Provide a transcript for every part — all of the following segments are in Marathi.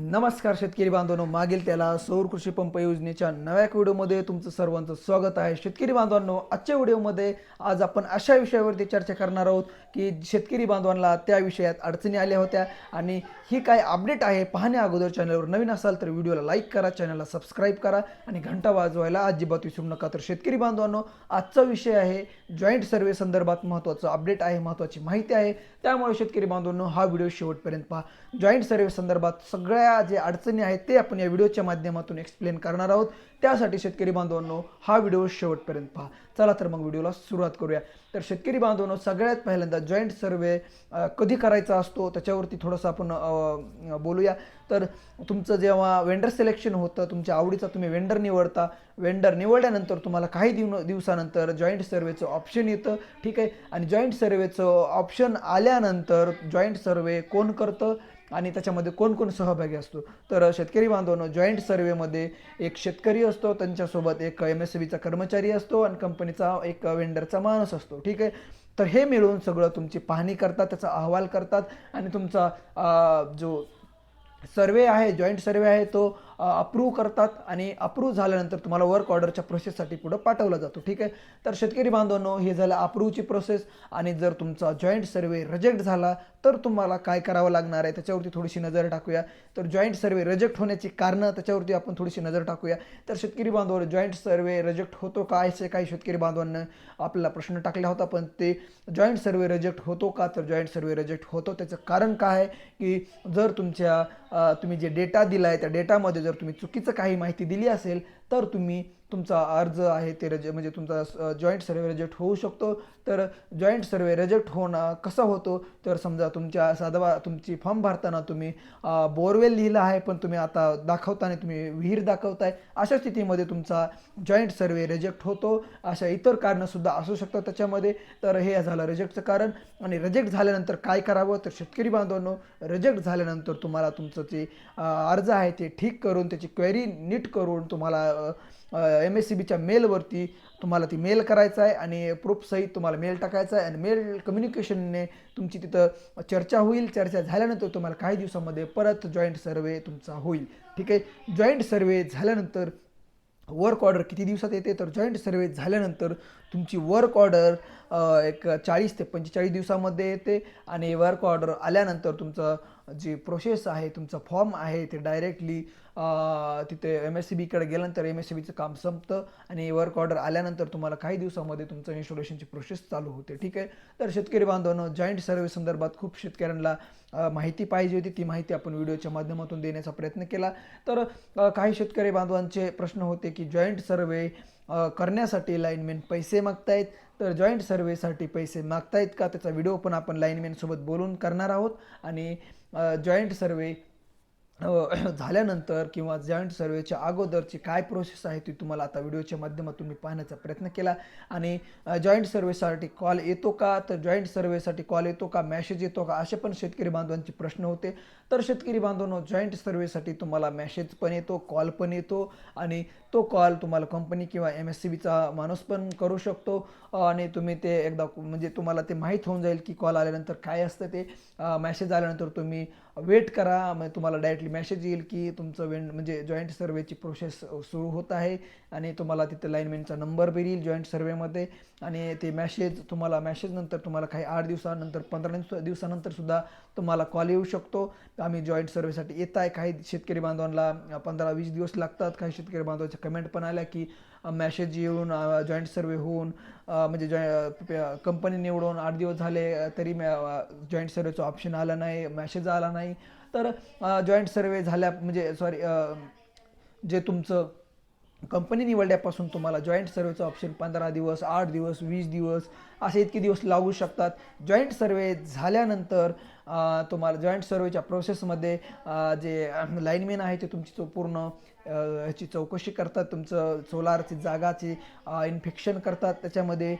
नमस्कार शेतकरी बांधवांनो मागील त्याला सौर कृषी पंप योजनेच्या नव्या व्हिडिओमध्ये तुमचं सर्वांचं स्वागत आहे. शेतकरी बांधवांनो आजच्या व्हिडिओमध्ये आज आपण अशा विषयावरती चर्चा करणार आहोत की शेतकरी बांधवांना त्या विषयात अडचणी आल्या होत्या आणि ही काय अपडेट आहे पाहण्या अगोदर चॅनलवर नवीन असाल तर व्हिडिओला लाईक करा चॅनलला सबस्क्राईब करा आणि घंटा वाजवायला अजिबात विसरू नका. तर शेतकरी बांधवांनो आजचा विषय आहे जॉईंट सर्वे संदर्भात महत्त्वाचं अपडेट आहे महत्त्वाची माहिती आहे. त्यामुळे शेतकरी बांधवांनो हा व्हिडिओ शेवटपर्यंत पहा. जॉईंट सर्वे संदर्भात सगळ्या जे अडचणी आहेत ते आपण या व्हिडिओच्या माध्यमातून एक्सप्लेन करणार आहोत. त्यासाठी शेतकरी बांधवांनो हा व्हिडिओ शेवटपर्यंत पहा. चला तर मग व्हिडिओला सुरुवात करूया. तर शेतकरी बांधवांनो सगळ्यात पहिल्यांदा जॉईंट सर्वे कधी करायचा असतो त्याच्यावरती थोडंसं आपण बोलूया. तर तुमचं जेव्हा वेंडर सिलेक्शन होतं तुमच्या आवडीचा तुम्ही वेंडर निवडता. वेंडर निवडल्यानंतर तुम्हाला काही दिव दिवसानंतर जॉईंट सर्वेचं ऑप्शन येतं. ठीक आहे? आणि जॉईंट सर्वेचं ऑप्शन आल्यानंतर जॉईंट सर्वे कोण करतं? आणि त्याच्यामध्ये कोण कोण सहभागी असतो? तर शेतकरी बांधवांनो जॉईंट सर्वेमध्ये एक शेतकरी असतो त्यांच्यासोबत एक एम एस बीचा कर्मचारी असतो आणि कंपनीचा एक वेंडरचा माणूस असतो. ठीक आहे? तर हे मिळून सगळं तुमची पाहणी करतात त्याचा अहवाल करतात आणि तुमचा जो सर्वे आहे जॉईंट सर्वे आहे तो अप्रूव्ह करतात आणि अप्रूव्ह झाल्यानंतर तुम्हाला वर्क ऑर्डरच्या प्रोसेससाठी पुढं पाठवला जातो. ठीक आहे? तर शेतकरी बांधवांनो हे झालं अप्रूव्हची प्रोसेस आणि जर तुमचा जॉईंट सर्वे रिजेक्ट झाला तर तुम्हाला काय करावं लागणार आहे? त्याच्यावरती थोडीशी नजर टाकूया. तर जॉईंट सर्वे रिजेक्ट होण्याची कारणं त्याच्यावरती आपण थोडीशी नजर टाकूया. तर शेतकरी बांधव जॉईंट सर्वे रिजेक्ट होतो का? असे काही शेतकरी बांधवांना आपल्याला प्रश्न टाकला होता पण ते जॉईंट सर्वे रिजेक्ट होतो का? तर जॉईंट सर्वे रिजेक्ट होतो. त्याचं कारण काय आहे? की जर तुमच्या तुम्ही जे डेटा दिला आहे त्या डेटामध्ये जर तुम्ही चुकीचं काही माहिती दिली असेल तर तुम्ही तुमचा अर्ज आहे ते रजे म्हणजे तुमचा जॉईंट सर्वे रिजेक्ट होऊ शकतो. तर जॉईंट सर्वे रिजेक्ट होणं कसा होतो? तर समजा तुमच्या साधा तुमची फॉर्म भरताना तुम्ही बोरवेल लिहिलं आहे पण तुम्ही आता दाखवताना तुम्ही विहीर दाखवताय. अशा स्थितीमध्ये तुमचा जॉईंट सर्वे रिजेक्ट होतो. अशा इतर कारणंसुद्धा असू शकतात त्याच्यामध्ये. तर हे झालं रिजेक्टचं कारण. आणि रिजेक्ट झाल्यानंतर काय करावं? तर शेतकरी बांधवांनो रिजेक्ट झाल्यानंतर तुम्हाला तुमचं जे अर्ज आहे ते ठीक करून त्याची क्वेरी नीट करून तुम्हाला एम एस सी बीच्या मेलवरती तुम्हाला ती मेल करायचं आहे आणि प्रूफसहित तुम्हाला मेल टाकायचा आहे. आणि मेल कम्युनिकेशनने तुमची तिथं चर्चा होईल. चर्चा झाल्यानंतर तुम्हाला काही दिवसामध्ये परत जॉईंट सर्वे तुमचा होईल. ठीक आहे? जॉईंट सर्वे झाल्यानंतर वर्क ऑर्डर किती दिवसात येते? तर जॉईंट सर्वे झाल्यानंतर तुमची वर्क ऑर्डर एक चाळीस ते पंचेचाळीस दिवसामध्ये येते. आणि वर्क ऑर्डर आल्यानंतर तुमचं जी प्रोसेस आहे तुमचा फॉर्म आहे ते डायरेक्टली तिथे एम एस सी बीकडे गेल्यानंतर एम एस सी बीचं काम संपतं आणि वर्क ऑर्डर आल्यानंतर तुम्हाला काही दिवसामध्ये तुमचं इन्स्टॉलेशनची प्रोसेस चालू होते. ठीक आहे? तर शेतकरी बांधवांनो जॉईंट सर्वे संदर्भात खूप शेतकऱ्यांना माहिती पाहिजे होती. ती माहिती आपण व्हिडिओच्या माध्यमातून देण्याचा प्रयत्न केला. तर काही शेतकरी बांधवांचे प्रश्न होते की जॉईंट सर्वे करण्यासाठी लाईनमेन पैसे मागतायत? तर जॉईंट सर्वेसाठी पैसे मागतायत का? त्याचा व्हिडिओ पण आपण लाईनमॅनसोबत बोलून करणार आहोत. आणि जॉईंट सर्वे झाल्यानंतर किंवा जॉईंट सर्वेच्या अगोदरची काय प्रोसेस आहे ती तुम्हाला आता व्हिडिओच्या माध्यमातून मी पाहण्याचा प्रयत्न केला. आणि जॉईंट सर्वेसाठी कॉल येतो का? तर जॉईंट सर्वेसाठी कॉल येतो का? मॅसेज येतो का? असे पण शेतकरी बांधवांचे प्रश्न होते. तर शेतकरी बांधवांनो जॉईंट सर्वेसाठी तुम्हाला मॅसेज पण येतो कॉल पण येतो. आणि तो कॉल तुम्हाला कंपनी किंवा एम एस सी बीचा माणूस पण करू शकतो. आणि तुम्ही ते एकदा म्हणजे तुम्हाला ते माहीत होऊन जाईल की कॉल आल्यानंतर काय असतं ते. मॅसेज आल्यानंतर तुम्ही वेट करा. मग तुम्हाला डायरेक्टली मेसेज येईल की तुमचं वेन म्हणजे जॉईंट सर्वेची प्रोसेस सुरू होत आहे. आणि तुम्हाला तिथं लाईनमॅनचा नंबर बी येईल जॉईंट सर्वेमध्ये आणि ते मॅसेज तुम्हाला मॅसेज नंतर तुम्हाला काही आठ दिवसानंतर पंधरा दिवसानंतर सुद्धा तुम्हाला कॉल येऊ शकतो. आम्ही जॉईंट सर्वेसाठी येत आहे. काही शेतकरी बांधवांना पंधरा वीस दिवस लागतात. काही शेतकरी बांधवांच्या कमेंट पण आल्या की मॅसेज येऊन जॉईंट सर्वे होऊन म्हणजे जॉ कंपनी निवडून आठ दिवस झाले तरी जॉईंट सर्वेचं ऑप्शन आला नाही मॅसेज आला नाही. तर जॉईंट सर्वे झाल्या म्हणजे सॉरी जे तुमचं कंपनी निवडल्यापासून तुम्हाला जॉईंट सर्वेचं ऑप्शन पंधरा दिवस आठ दिवस वीस दिवस असे इतके दिवस लागू शकतात. जॉईंट सर्वे झाल्यानंतर तुम्हाला जॉईंट सर्वेच्या प्रोसेसमध्ये जे लाईनमॅन आहे ते तुमची तो पूर्ण ह्याची चौकशी करतात. तुमचं सोलारची जागाची इन्फेक्शन करतात. त्याच्यामध्ये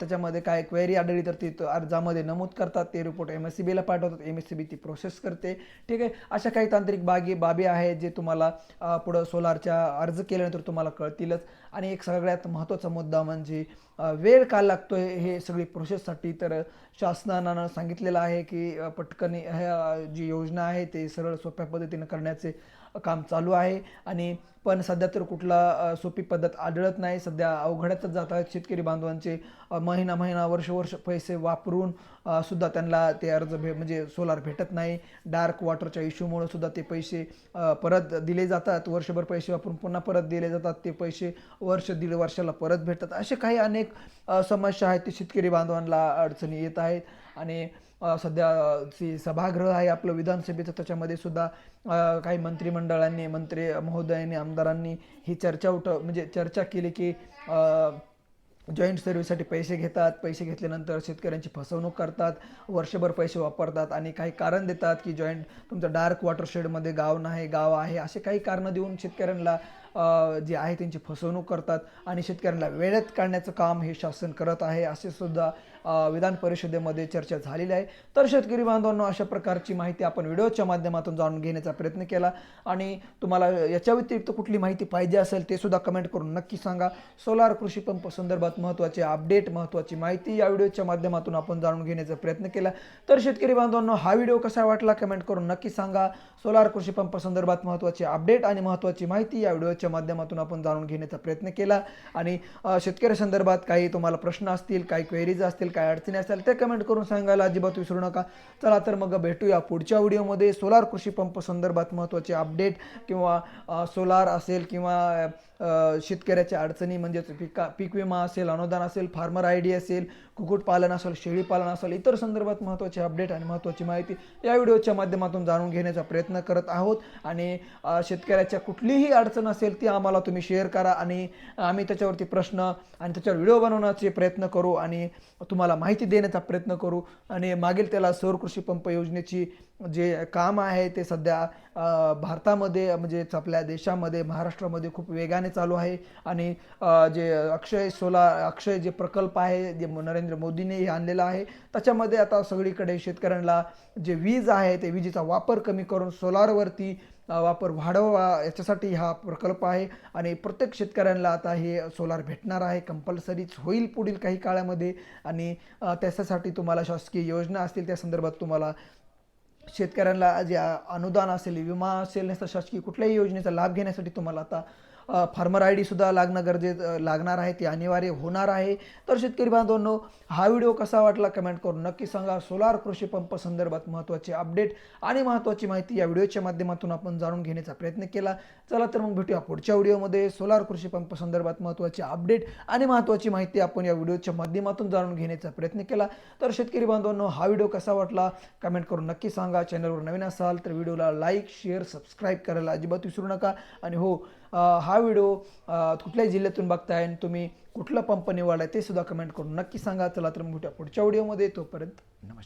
त्याच्यामध्ये काय क्वेरी आढळली तर ती अर्जामध्ये नमूद करतात. ते रिपोर्ट एम एस सी बीला पाठवतात. एम एस सी बी ती प्रोसेस करते. ठीक आहे? अशा काही तांत्रिक बागी बाबी आहेत जे तुम्हाला पुढं सोलारच्या अर्ज केल्यानंतर तुम्हाला कळतीलच. आणि एक सगळ्यात महत्त्वाचा मुद्दा म्हणजे वेळ का लागतोय हे सगळी प्रोसेससाठी तर शासनानं सांगितलेलं आहे की पटकन ह्या जी योजना आहे ते सरळ सोप्या पद्धतीनं करण्याचे काम चालू आहे. आणि पण सध्या तर कुठला सोपी पद्धत आढळत नाही. सध्या अवघडतच जात आहेत शेतकरी बांधवांचे. महिना महिना वर्ष वर्ष पैसे वापरून सुद्धा त्यांना ते अर्ज भे म्हणजे सोलार भेटत नाही. डार्क वॉटरच्या इश्यूमुळे सुद्धा ते पैसे परत दिले जातात. वर्षभर पैसे वापरून पुन्हा परत दिले जातात. ते पैसे वर्ष दीड वर्षाला परत भेटतात. असे काही अनेक समस्या आहेत. ते शेतकरी बांधवांना अडचणी येत आहेत. आणि सध्या अ, सभागृह आहे आपलं विधानसभेचं त्याच्यामध्ये सुद्धा काही मंत्रिमंडळांनी मंत्री महोदयांनी आमदारांनी ही चर्चा उठ म्हणजे चर्चा केली की जॉईंट सर्व्हिससाठी पैसे घेतात पैसे घेतल्यानंतर शेतकऱ्यांची फसवणूक करतात वर्षभर पैसे वापरतात आणि काही कारण देतात की जॉईंट तुमचं डार्क वॉटरशेडमध्ये गाव नाही गाव आहे असे काही कारणं देऊन शेतकऱ्यांना जे आहे त्यांची फसवणूक करतात आणि शेतकऱ्यांना वेळेत काढण्याचं काम हे शासन करत आहे असे सुद्धा विधान परिषदेमध्ये चर्चा झालेली आहे. तर शेतकरी बांधवांनो अशा प्रकारची माहिती आपण व्हिडिओच्या माध्यमातून जाणून घेण्याचा प्रयत्न केला. आणि तुम्हाला याच्या व्यतिरिक्त कुठली माहिती पाहिजे असेल ते सुद्धा कमेंट करून नक्की सांगा. सोलार कृषी पंप संदर्भात महत्त्वाचे अपडेट महत्त्वाची माहिती या व्हिडिओच्या माध्यमातून आपण जाणून घेण्याचा प्रयत्न केला. तर शेतकरी बांधवांनो हा व्हिडिओ कसा वाटला कमेंट करून नक्की सांगा. सोलार कृषी पंप संदर्भात महत्त्वाचे अपडेट आणि महत्त्वाची माहिती या व्हिडिओच्या माध्यमातून आपण जाणून घेण्याचा प्रयत्न केला. आणि शेतकऱ्या शेतकऱ्यासंदर्भात काही तुम्हाला प्रश्न असतील काही क्वेरीज असतील काही अडचणी असतील ते कमेंट करून सांगायला अजिबात विसरू नका. चला तर मग भेटूया पुढच्या व्हिडिओमध्ये सोलार कृषी पंप संदर्भात महत्त्वाचे अपडेट किंवा सोलार असेल किंवा शेतकऱ्याच्या अडचणी म्हणजेच पिका पीक विमा असेल अनुदान असेल फार्मर आय डी असेल कुक्कुटपालन असेल शेळीपालन असेल इतर संदर्भात महत्त्वाचे अपडेट आणि महत्त्वाची माहिती या व्हिडिओच्या माध्यमातून जाणून घेण्याचा प्रयत्न करत आहोत. आणि शेतकऱ्याच्या कुठलीही अडचण असेल ती आम्हाला तुम्ही शेअर करा आणि आम्ही त्याच्यावरती प्रश्न आणि त्याच्यावर व्हिडिओ बनवण्याचे प्रयत्न करू आणि तुम्हाला माहिती देण्याचा प्रयत्न करू. आणि मागील त्याला सौर कृषी पंप योजनेची जे काम आहे ते सध्या भारतामध्ये म्हणजेच आपल्या देशामध्ये महाराष्ट्रामध्ये खूप वेगाने चालू आहे. आणि जे अक्षय सोला अक्षय जे प्रकल्प आहे जे नरेंद्र नरेंद्र मोदीने हे आणलेला आहे. त्याच्यामध्ये आता सगळीकडे शेतकऱ्यांना जे वीज आहे ते विजेचा वापर कमी करून सोलारवरती वापर वाढवा याच्यासाठी हा प्रकल्प आहे आणि प्रत्येक शेतकऱ्यांना आता हे सोलार भेटणार आहे. कंपल्सरीच होईल पुढील काही काळामध्ये आणि त्याच्यासाठी तुम्हाला शासकीय योजना असतील त्या संदर्भात तुम्हाला शेतकऱ्यांना जे अनुदान असेल विमा असेल नसता शासकीय कुठल्याही योजनेचा लाभ घेण्यासाठी तुम्हाला आता फार्मर आय डीसुद्धा लागणं गरजेचं लागणार आहे ते अनिवार्य होणार आहे. तर शेतकरी बांधवांनो हा व्हिडिओ कसा वाटला कमेंट करून नक्की सांगा. सोलार कृषी पंप संदर्भात महत्त्वाचे अपडेट आणि महत्त्वाची माहिती या व्हिडिओच्या माध्यमातून आपण जाणून घेण्याचा प्रयत्न केला. चला तर मग भेटूया पुढच्या व्हिडिओमध्ये. सोलार कृषी पंप संदर्भात महत्त्वाचे अपडेट आणि महत्त्वाची माहिती आपण या व्हिडिओच्या माध्यमातून जाणून घेण्याचा प्रयत्न केला. तर शेतकरी बांधवांनो हा व्हिडिओ कसा वाटला कमेंट करून नक्की सांगा. चॅनलवर नवीन असाल तर व्हिडिओला लाईक शेअर सबस्क्राईब करायला अजिबात विसरू नका. आणि हो हा व्हिडिओ कुठल्याही जिल्ह्यातून बघताय आणि तुम्ही कुठला पंप निवडलाय ते सुद्धा कमेंट करून नक्की सांगा. चला तर मोठ्या पुढच्या व्हिडिओमध्ये. तोपर्यंत नमस्कार.